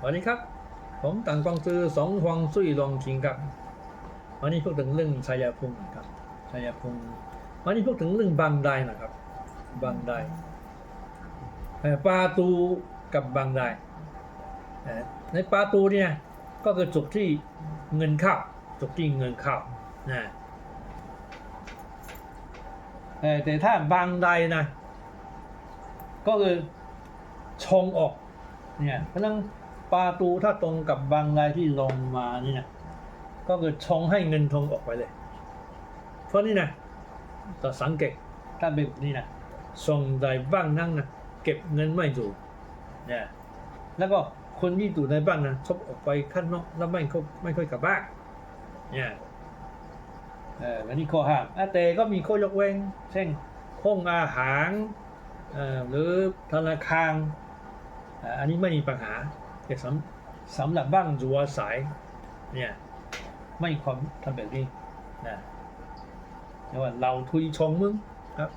สวัสดีครับ ผมต่างกองซื้อสองฮวงซุยลองชิงครับ วันนี้พูดถึงเรื่องชัยภูมิครับชัยภูมิวันนี้พูดถึงเรื่องบางไดนะครับ บางไดเอ่อปาตูกับบางไดในปลาตูเนี่ยก็คือจุดที่เงินเข้าจุดที่เงินเข้านะแต่ถ้าบางไดนะก็คือชงออกเนี่ยเพราะนั้น ปาตูถ้าตรงกับบางรายที่ลงมานี่นะก็คือชงให้เงินทองออกไปเลย เพราะนี่นะต่อสังเกตถ้าเป็นแบบนี้นะส่งใดบ้างนั่งนะเก็บเงินไม่อยู่เนี่ยแล้วก็คนที่อยู่ในบ้านนะชอบออกไปข้างนอกแล้วไม่ค่อยไม่ค่อยกลับบ้านเนี่ยเอออันนี้ข้อห้ามอะแต่ก็มีข้อยกเว้น เช่นห้องอาหารเอ่อหรือธนาคารอันนี้ไม่มีปัญหา แต่สำสำหรับบ้างอยู่อาศัยเนี่ยไม่ความทำแบบนี้นะแต่ว่าเราทุยชงมึงครับ